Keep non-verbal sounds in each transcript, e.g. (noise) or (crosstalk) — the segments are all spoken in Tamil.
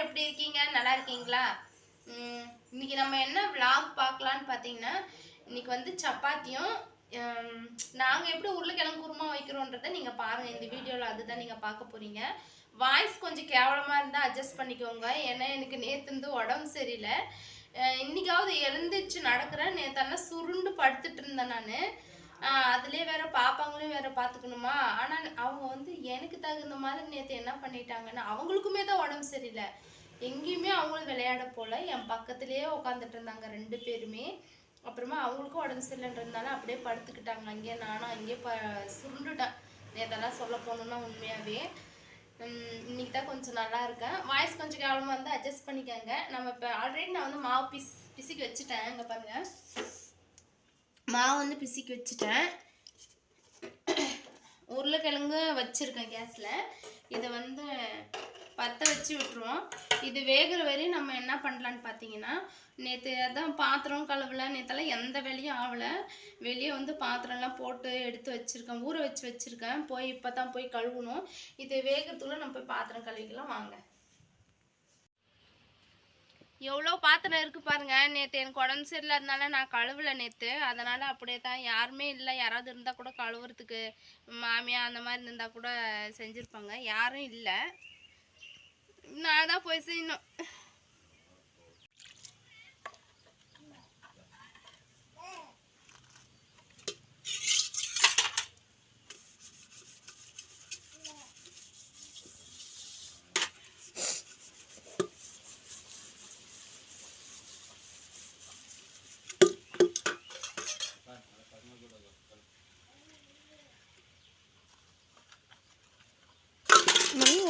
எல்லாரும் எப்படி இருக்கீங்க? நல்லா இருக்கீங்களா? இன்னைக்கு நம்ம என்ன விளாக் பார்க்கலான்னு பார்த்தீங்கன்னா இன்னைக்கு வந்து சப்பாத்தியும் நாங்கள் எப்படி உருளைக்கிழங்கு குருமா வைக்கிறோன்றதை நீங்கள் பாருங்கள் இந்த வீடியோவில் அதுதான் நீங்கள் பார்க்க போகிறீங்க வாய்ஸ் கொஞ்சம் கேவலமாக இருந்தால் அட்ஜஸ்ட் பண்ணிக்கோங்க. ஏன்னா எனக்கு நேற்று வந்து உடம்பு சரியில்லை. இன்னைக்காவது எழுந்திருச்சு நடக்கிறேன். நேத்தெல்லாம் சுருண்டு படுத்துட்டு இருந்தேன் நான். அதுலேயே வேற பாப்பாங்களையும் வேற பார்த்துக்கணுமா ஆனால் அவங்க வந்து எனக்கு தகுந்த மாதிரி நேற்று என்ன பண்ணிட்டாங்கன்னா அவங்களுக்குமே தான் உடம்பு சரியில்லை. எங்கேயுமே அவங்களும் விளையாட போல. என் பக்கத்துலேயே உட்காந்துட்டு இருந்தாங்க ரெண்டு பேருமே. அப்புறமா அவங்களுக்கும் உடம்பு சரியில்லைன்றதுனால அப்படியே படுத்துக்கிட்டாங்க. அங்கேயே நானும் அங்கேயே ப சுருண்டுட்டேன். நேத்தெல்லாம் சொல்ல போகணுன்னா உண்மையாகவே இன்னைக்கு தான் கொஞ்சம் நல்லா இருக்கேன். வாய்ஸ் கொஞ்சம் கேவலமாக இருந்தால் அட்ஜஸ்ட் பண்ணிக்கோங்க. நம்ம இப்போ ஆல்ரெடி நான் வந்து மாவு பிஸ் பிசிக்கு வச்சுட்டேன். இங்கே பாருங்க. மாவு வந்து பிசிக்கி வச்சுட்டேன். உருளைக்கிழங்கு வச்சுருக்கேன் கேஸில். இதை வந்து பற்ற வச்சு விட்டுருவோம். இது வேகிற வரையும் நம்ம என்ன பண்ணலான்னு பார்த்தீங்கன்னா நேற்று அதான் பாத்திரம் கழுவல நேற்றெல்லாம் எந்த வேலையும் ஆகலை வெளியே வந்து பாத்திரம்லாம் போட்டு எடுத்து வச்சுருக்கேன் ஊற வச்சு வச்சுருக்கேன். போய் இப்போ தான் போய் கழுவணும். இது வேகிறதுக்குள்ளே நம்ம போய் பாத்திரம் கழுவிக்கலாம் வாங்க. எவ்வளோ பாத்திரம் இருக்குது பாருங்கள் நேற்று எனக்கு உடம்பு சரியில்லாதனால நான் கழுவலை நேற்று அதனால் அப்படியே தான் யாருமே இல்லை. யாராவது இருந்தால் கூட கழுவுறதுக்கு மாமியா அந்த மாதிரி இருந்தால் கூட செஞ்சுருப்பாங்க. யாரும் இல்லை. நான் தான் போய் செய்யணும்.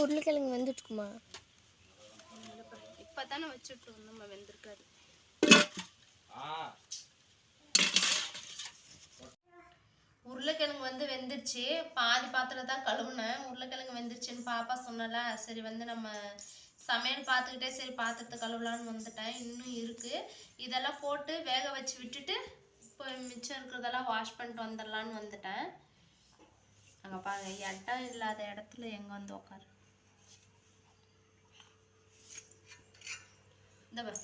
உருளைக்கிழங்கு வந்துட்டுக்குமா இப்போ தானே வச்சுட்டு நம்ம வெந்திருக்காது உருளைக்கிழங்கு வந்து வெந்துருச்சு. பாதி பாத்திரம் தான் கழுவுனேன். உருளைக்கிழங்கு வெந்துருச்சுன்னு பாப்பா சொன்னல சரி வந்து நம்ம சமையல் பார்த்துக்கிட்டே சரி பாத்திரத்தை கழுவலான்னு வந்துட்டேன். இன்னும் இருக்கு. இதெல்லாம் போட்டு வேக வச்சு விட்டுட்டு இப்போ மிச்சம் இருக்கிறதெல்லாம் வாஷ் பண்ணிட்டு வந்துடலான்னு வந்துட்டேன். அங்கே பாருங்க இடம் இல்லாத இடத்துல எங்கே வந்து உட்காரு இந்த பாரு.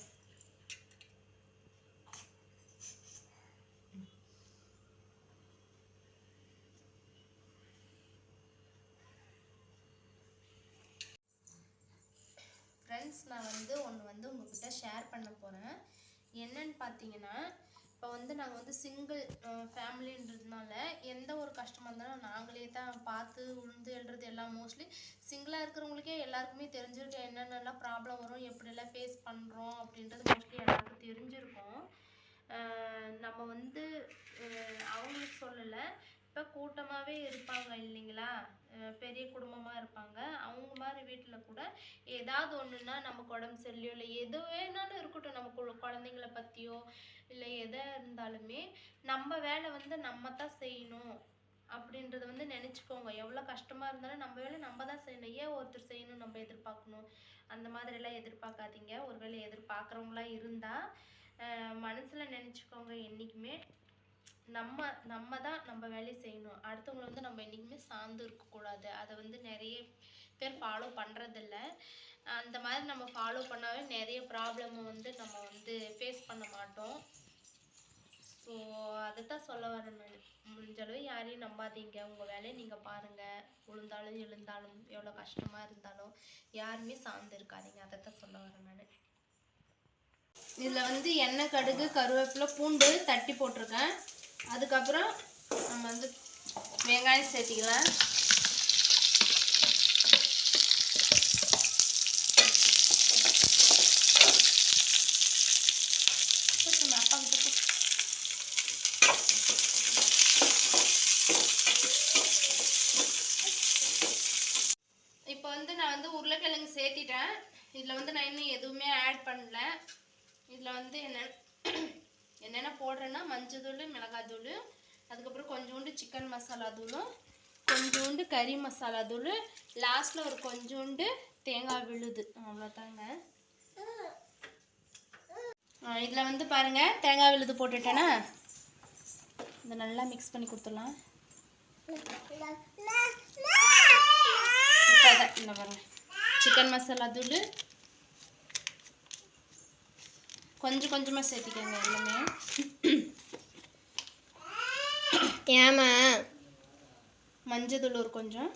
ஃப்ரெண்ட்ஸ் நான் வந்து ஒன்று வந்து உங்ககிட்ட ஷேர் பண்ண போகிறேன் என்னன்னு பார்த்தீங்கன்னா இப்போ வந்து நாங்கள் வந்து சிங்கிள் ஃபேமிலின்றதுனால எந்த ஒரு கஷ்டமாக இருந்தாலும் நாங்களே தான் பார்த்து உழுந்து எழுறது எல்லாம் மோஸ்ட்லி சிங்கிளாக இருக்கிறவங்களுக்கே எல்லாருக்குமே தெரிஞ்சிருக்கு என்னென்னலாம் ப்ராப்ளம் வரும் எப்படியெல்லாம் ஃபேஸ் பண்ணுறோம் அப்படின்றது மோஸ்ட்லி எல்லாருக்கும் தெரிஞ்சிருக்கும். நம்ம வந்து அவங்களுக்கு சொல்லலை. இப்போ கூட்டமாகவே இருப்பாங்க இல்லைங்களா? பெரிய குடும்பமாக இருப்பாங்க. அவங்க மாதிரி வீட்டில் கூட ஏதாவது ஒன்றுனா நமக்கு உடம்பு சரியில்லையோ இல்லை எது வேணாலும் இருக்கட்டும் நம்ம கு- குழந்தைங்கள பற்றியோ இல்லை எதாக இருந்தாலுமே நம்ம வேலை வந்து நம்ம தான் செய்யணும் அப்படின்றத வந்து நினச்சிக்கோங்க. எவ்வளோ கஷ்டமாக இருந்தாலும் நம்ம வேலை நம்ம தான் செய்யணும். ஏன் ஒருத்தர் செய்யணும் நம்ம எதிர்பார்க்கணும்? அந்த மாதிரிலாம் எதிர்பார்க்காதீங்க. ஒருவேளை எதிர்பார்க்குறவங்களா இருந்தால் மனசில் நினச்சிக்கோங்க. என்றைக்குமே நம்ம நம்ம தான் நம்ம வேலையை செய்யணும். அடுத்தவங்களை வந்து நம்ம என்றைக்குமே சார்ந்து இருக்கக்கூடாது. அதை வந்து நிறைய பேர் ஃபாலோ பண்ணுறதில்ல அந்த மாதிரி நம்ம ஃபாலோ பண்ணாவே நிறைய ப்ராப்ளமை வந்து நம்ம வந்து ஃபேஸ் பண்ண மாட்டோம். ஸோ அதை தான் சொல்ல வரேன் நான். முடிஞ்ச அளவு யாரையும் நம்பாதீங்க. உங்கள் வேலையை நீங்கள் பாருங்கள் விழுந்தாலும் எழுந்தாலும் எவ்வளோ கஷ்டமாக இருந்தாலும் யாருமே சார்ந்து இருக்காதீங்க. அதை தான் சொல்ல வரேன் நான். இதில் வந்து எண்ணெய் கடுகு கருவேப்பிலை பூண்டு தட்டி போட்டிருக்கேன். அதுக்கப்புறம் நம்ம வந்து வெங்காயம் சேர்த்திக்கலாம். இப்போ வந்து நான் வந்து உருளைக்கிழங்கு சேர்த்திட்டேன். இதில் வந்து நான் இன்னும் எதுவுமே ஆட் பண்ணல. இதில் வந்து என்ன என்னென்ன போடுறேன்னா மஞ்சள் மிளகாத்தூள் அதுக்கப்புறம் கொஞ்சோண்டு சிக்கன் மசாலா தூளும் கொஞ்சோண்டு கறி மசாலா தூள் லாஸ்ட்டில் ஒரு கொஞ்சோண்டு தேங்காய் விழுது. அவ்வளோதாங்க இதில் வந்து பாருங்கள் தேங்காய் விழுது போட்டுட்டேன்னா இதை நல்லா மிக்ஸ் பண்ணி கொடுத்துடலாம். இப்போ இந்த பாருங்கள் சிக்கன் மசாலா தூள் கொஞ்சம் கொஞ்சமாக சேர்த்திக்கோங்க எல்லாமே. ஏமா மஞ்சள் ஒரு கொஞ்சம்.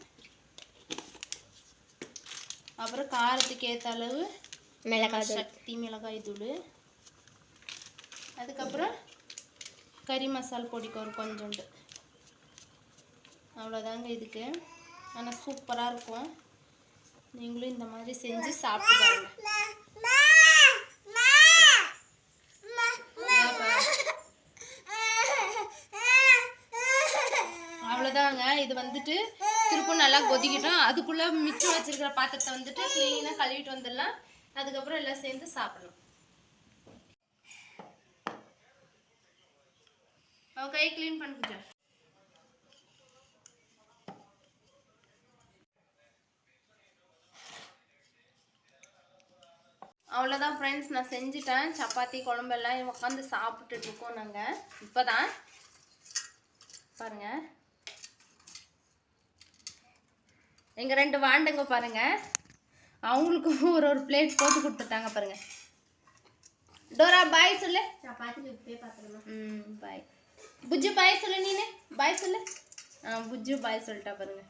அப்புறம் காரத்துக்கு ஏற்ற அளவு மிளகாய் தூள். சக்தி மிளகாய் தூள். அதுக்கப்புறம் கறி மசால் பொடிக்கு ஒரு கொஞ்சோண்டு. அவ்வளோதாங்க இதுக்கு. ஆனால் சூப்பராக இருக்கும். நீங்களும் இந்த மாதிரி செஞ்சு சாப்பிட்டு பாருங்க. இது வந்துட்டு திருப்பும் நல்லா கொதிக்கிட்டோம். அதுக்குள்ளே மிச்சம் வச்சிருக்கிற பாத்திரத்தை வந்துட்டு க்ளீனாக கழுவிட்டு வந்துடலாம். அதுக்கப்புறம் எல்லாம் சேர்ந்து சாப்பிடலாம். அவன் கை க்ளீன் பண்ணிக்கிட்ட. அவ்வளோதான் ஃப்ரெண்ட்ஸ் நான் செஞ்சுட்டேன். சப்பாத்தி குழம்பெல்லாம் உட்காந்து சாப்பிட்டுட்டு இருக்கோம் நாங்கள் இப்போ தான் பாருங்க. எங்கள் ரெண்டு வாண்டுங்க பாருங்க. அவங்களுக்கும் (laughs) ஒரு ஒரு பிளேட் போட்டு கொடுத்துட்டாங்க பாருங்க. டோரா பாய் சொல்லு. ம் பாய் புஜ்ஜு பாய் சொல்லு நீனு. பாய் சொல்லு. ஆ புஜ்ஜு பாய் சொல்லிட்டா பாருங்க.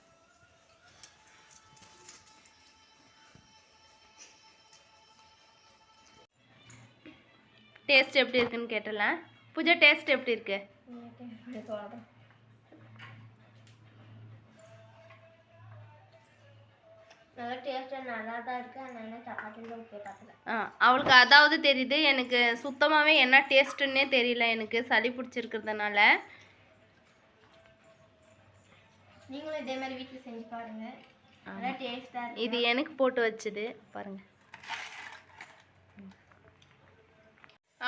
டேஸ்ட் எப்படி இருக்குன்னு கேட்டலாம் பூஜா டேஸ்ட் எப்படி இருக்கு. அவளுக்கு அதாவது தெரியுது எனக்கு சுத்தமாகவே என்ன டேஸ்ட்டுன்னே தெரியல. எனக்கு சளி பிடிச்சிருக்கிறதுனால. நீங்களும் இதே மாதிரி வீட்டில் செஞ்சு பாருங்க. நல்லா டேஸ்ட்டாக இருக்கு. இது எனக்கு போட்டு வச்சது. பாருங்க.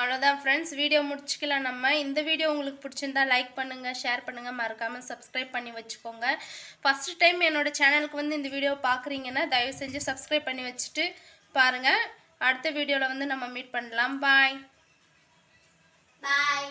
அவ்வளோதான் ஃப்ரெண்ட்ஸ் வீடியோ முடிச்சுக்கலாம் நம்ம. இந்த வீடியோ உங்களுக்கு பிடிச்சிருந்தா லைக் பண்ணுங்கள் ஷேர் பண்ணுங்கள் மறக்காமல் சப்ஸ்கிரைப் பண்ணி வச்சுக்கோங்க. ஃபஸ்ட்டு டைம் என்னோட சேனலுக்கு வந்து இந்த வீடியோ பார்க்குறீங்கன்னா தயவு செஞ்சு சப்ஸ்கிரைப் பண்ணி வச்சுட்டு பாருங்கள் அடுத்த வீடியோவில் வந்து நம்ம மீட் பண்ணலாம். பாய் பாய்